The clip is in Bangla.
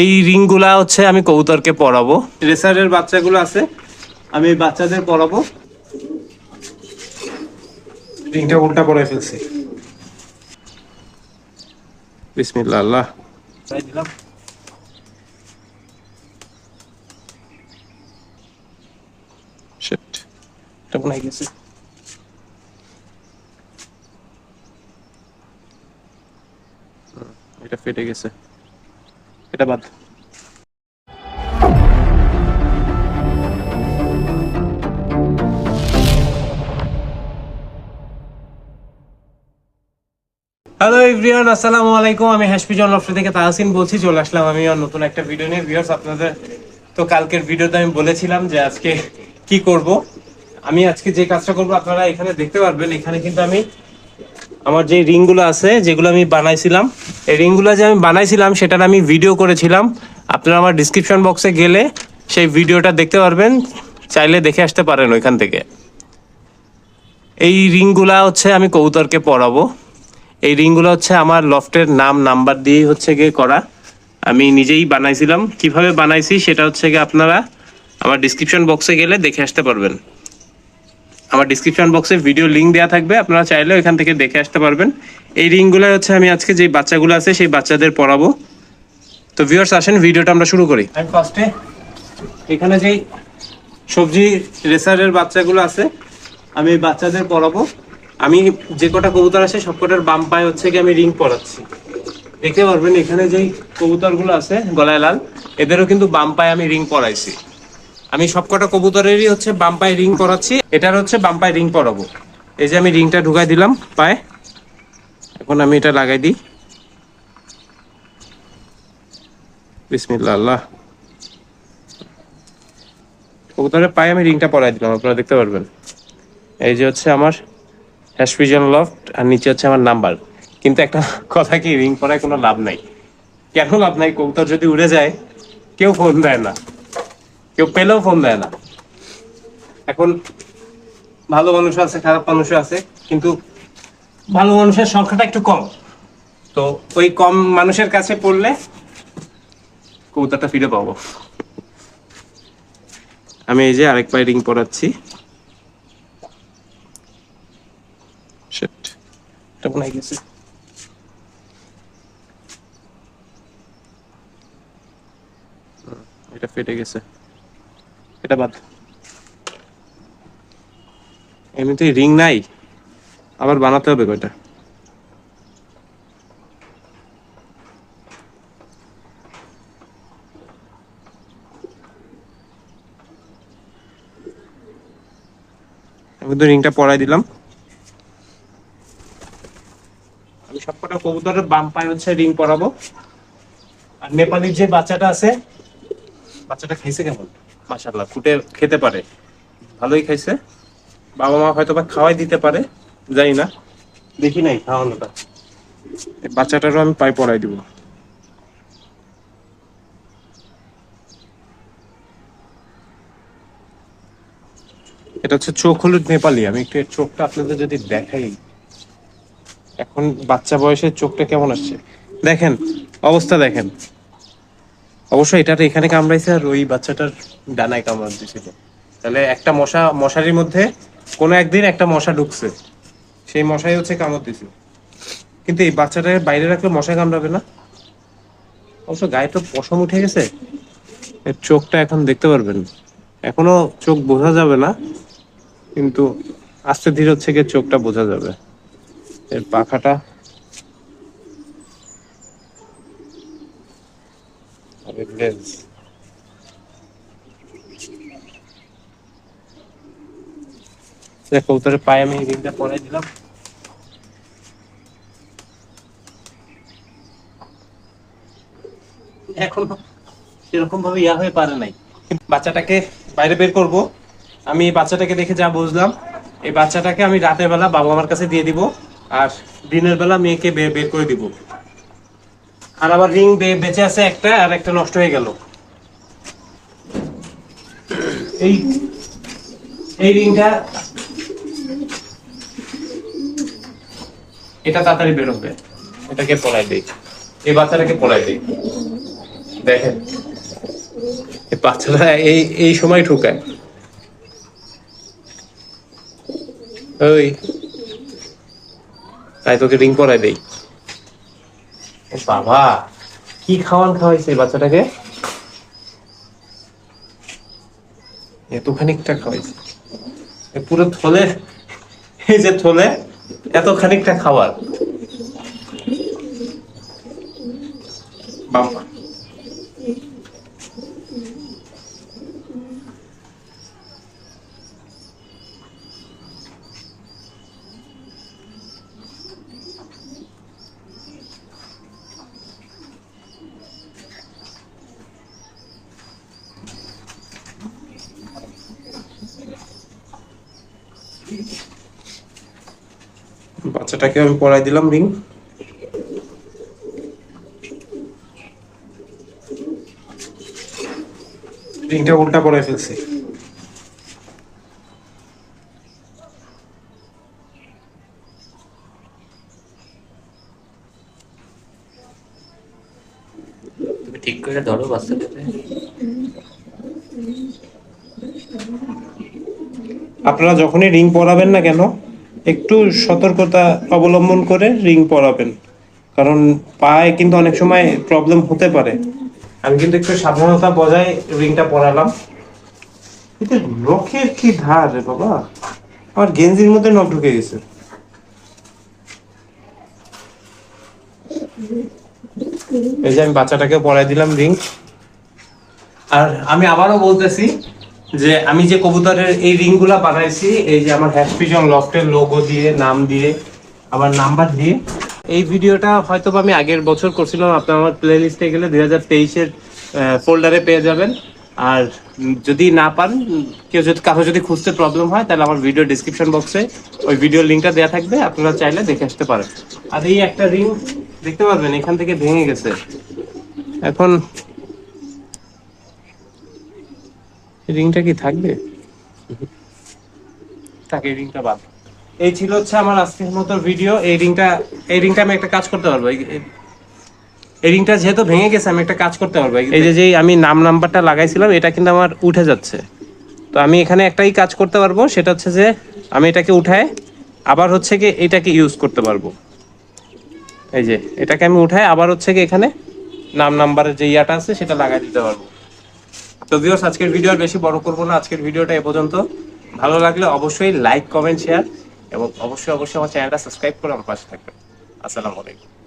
এই রিংগুলা হচ্ছে আমি কবুতরকে পরাবো। রেসারের বাচ্চাগুলো আছে আমি বাচ্চাদের পরাবো। রিংটা উল্টা করে ফেলছি। বিসমিল্লাহ। আল্লাহ দিলাম। Shit. এটা মনে হয় গেছে। হুম, এটা ফেটে গেছে। এটা বাদ। হ্যালো এভরিওয়ান আসসালামু আলাইকুম আমি হ্যাশপিজন লফটে থেকে তাহসিন বলছি। চলে আসলাম আমি আর নতুন একটা ভিডিও নিয়ে। ভিউয়ার্স আপনাদের তো কালকের ভিডিওতে আমি বলেছিলাম যে আজকে কি করব। আমি আজকে যে কাজটা করব, আপনারা এখানে দেখতে পারবেন। এখানে কিন্তু আমি আমার যে রিংগুলো আছে, যেগুলো আমি বানাইছিলাম, এই রিংগুলো যে আমি বানাইছিলাম, সেটার আমি ভিডিও করেছিলাম। আপনারা আমার ডিসক্রিপশন বক্সে গেলে সেই ভিডিওটা দেখতে পারবেন, চাইলে দেখে আসতে পারেন ওইখান থেকে। এই রিংগুলা হচ্ছে আমি কবুতরকে পরাবো এই রিংগুলো হচ্ছে আমার লফটের নাম, নাম্বার দিয়েই হচ্ছে গিয়ে করা। আমি নিজেই বানাইছিলাম। কীভাবে বানাইছি সেটা হচ্ছে গিয়ে আপনারা আমার ডিসক্রিপশন বক্সে গেলে দেখে আসতে পারবেন। আমার ডিসক্রিপশন বক্সে ভিডিও লিংক দেওয়া থাকবে, আপনারা চাইলে এখান থেকে দেখে আসতে পারবেন। এই রিংগুলো হচ্ছে আমি আজকে যে বাচ্চাগুলো আছে, সেই বাচ্চাদের পড়াবো। তো ভিউয়ার্স আসেন ভিডিওটা আমরা শুরু করি। আমি ফার্স্টে এখানে যেই সবজি রেসারের বাচ্চাগুলো আছে, আমি এই বাচ্চাদের পড়াবো। আমি যে কটা কবুতর আছে, সব কটার বাম পায়ে হচ্ছে কি আমি রিং পরাচ্ছি। দেখতে পারবেন, এখানে যেই কবুতরগুলো আছে, গলায় লাল, এদেরও কিন্তু বাম পায়ে আমি রিং পরাইছি। আমি সবকটা কবুতরেরই হচ্ছে বাম পায়ে রিং পরাচ্ছি। এটার হচ্ছে বাম পায়ে রিং পরাবো। এই যে আমি রিংটা ঢুকাই দিলাম পায়ে। এখন আমি এটা লাগাই দিই। বিসমিল্লাহ। আল্লাহ কবুতরের পায়ে আমি রিংটা পরাই দিলাম, আপনারা দেখতে পারবেন। এই যে হচ্ছে আমার হ্যাশপিজন লফট আর নিচে হচ্ছে আমার নাম্বার কিন্তু একটা কথা কি, রিং পরায় কোনো লাভ নাই। কেন লাভ নাই? কবুতর যদি উড়ে যায়, কেউ ফোন দেয় না। কেউ পেলেও ফোন দেয় না। এখন ভালো মানুষ আছে, খারাপ মানুষও আছে, কিন্তু ভালো মানুষের সংখ্যাটা একটু কম। তো ওই কম মানুষের কাছে পড়লে কবুতরটা ফিরে পাবো। আমি এই যে আরেক পায়ে রিং পরাচ্ছি এটা ফেটে গেছে। এটা বাদ। এমনিতে রিং নাই, আবার বানাতে হবে কয়টা? আমি তো রিংটা পরাই দিলাম। আমি সবকটা কবুতরের বাম পায়ে হচ্ছে রিং পরাবো। আর নেপালির যে বাচ্চাটা আছে বাচ্চাটা খাইছে কেমন? মাশাল্লাহ ফুটে খেতে পারে। ভালোই খাইছে। বাবা মা হয়তো বা খাওয়াই দিতে পারে, জানি না। দেখি নাই খাওয়ানোটা। বাচ্চাটারও আমি পায়ে পরাই দিব। এটা হচ্ছে চোখ হলুদ নেপালি। আমি একটু চোখটা আপনাদের যদি দেখাই। এখন বাচ্চা বয়সের চোখটা কেমন আসছে? দেখেন, অবস্থা দেখেন। অবশ্যই এটার এখানে কামড়াইছে আর ওই বাচ্চাটার ডানায় কামড় দিয়েছিল। তাহলে একটা মশা, মশারির মধ্যে কোনো একদিন একটা মশা ঢুকছে। সেই মশাই হচ্ছে কামড় দিছিল কিন্তু এই বাচ্চাটাকে বাইরে রাখলে মশা কামড়াবে না? অবশ্য গায়ে তো পশম উঠে গেছে। এর চোখটা এখন দেখতে পারবেন। এখনও চোখ বোঝা যাবে না, কিন্তু আস্তে ধীরে হচ্ছে গিয়ে চোখটা বোঝা যাবে। এর পাখাটা লেজ দেখ কবুতরের পায়ে আমি রিংটা পরাই দিলাম। এখন সেরকম ভাবে ইয়া হয়ে পারে নাই। বাচ্চাটাকে বাইরে বের করব। আমি বাচ্চাটাকে দেখে যা বুঝলাম এই বাচ্চাটাকে আমি রাতের বেলা বাবা মার কাছে দিয়ে দিব আর দিনের বেলা মেয়েকে বের করে দিব। আর আবার রিং বেঁচে আছে একটা আর একটা নষ্ট হয়ে গেল। এই এই রিংটা এটা তাড়াতাড়ি বেরোবে। এটাকে পড়াই দেই। এই বাচ্চাটাকে পড়াই দেই। দেখেন। এই বাচ্চারা এই এই সময় ঠুকায় ওই। তাই তোকে রিং পরাই দেই। বাবা, কি খাওয়ান খাওয়াইছে বাচ্চাটাকে? এত খানিকটা খাওয়াইছে পুরো থলে, এই যে থলে এত খানিকটা খাবার বাচ্চাটাকে আমি পড়াই দিলাম রিং। রিংটা উল্টা পরে ফেলছি। ঠিক করে ধরো বাচ্চাটাকে। আপনারা যখনই রিং পরাবেন না কেন একটু সতর্কতা অবলম্বন করে রিং পরাবেন। কারণ পায়ে কিন্তু অনেক সময় প্রবলেম হতে পারে। আমি কিন্তু একটু সাবধানতা বজায় রিংটা পরালাম। এতে নখের কি ধার রে বাবা? আমার গেঞ্জির মধ্যে নখ ঢুকে গেছে। এই যে আমি বাচ্চাটাকে পরাই দিলাম রিং। আর আমি আবারও বলতেছি যে আমি যে কবুতরের এই রিংগুলা বানাইছি, এই যে আমার হ্যাশপিজন লফটের লোগো দিয়ে, নাম দিয়ে, আবার নাম্বার দিয়ে, এই ভিডিওটা হয়তো আমি আগের বছর করছিলাম, আপনার আমার প্লে লিস্টে গেলে দুই হাজার তেইশের ফোল্ডারে পেয়ে যাবেন। আর যদি না পান, কেউ যদি, কারও যদি খুঁজতে প্রবলেম হয়, তাহলে আমার ভিডিও ডিসক্রিপশন বক্সে ওই ভিডিও লিঙ্কটা দেওয়া থাকবে, আপনারা চাইলে দেখে আসতে পারেন। আর এই একটা রিং দেখতে পারবেন, এখান থেকে ভেঙে গেছে। এখন রিংটা কি থাকবে? থাকে রিংটা বাদ এই ছিল হচ্ছে আমার আজকের মতো ভিডিও এই রিংটা এই রিংটা আমি একটা কাজ করতে পারব। এই- রিংটা যেহেতু ভেঙে গেছে আমি একটা কাজ করতে পারব। এই যে যেই আমি নাম নাম্বারটা লাগাইছিলাম এটা কিন্তু আমার উঠে যাচ্ছে। তো আমি এখানে একটাই কাজ করতে পারব সেটা হচ্ছে যে আমি এটাকে উঠায় আবার হচ্ছে কি এটাকে ইউজ করতে পারব। এই যে এটাকে আমি উঠায় আবার হচ্ছে কি এখানে নাম নাম্বারের যে ইয়াটা আছে সেটা লাগাই দিতে পারব। তো আজকের ভিডিও আর বেশি বড় করব না। আজকের ভিডিওটা এ পর্যন্ত। ভালো লাগলে অবশ্যই লাইক কমেন্ট শেয়ার এবং অবশ্যই অবশ্যই আমার চ্যানেলটা সাবস্ক্রাইব করে আমার পাশে থাকবেন। আসসালামু আলাইকুম।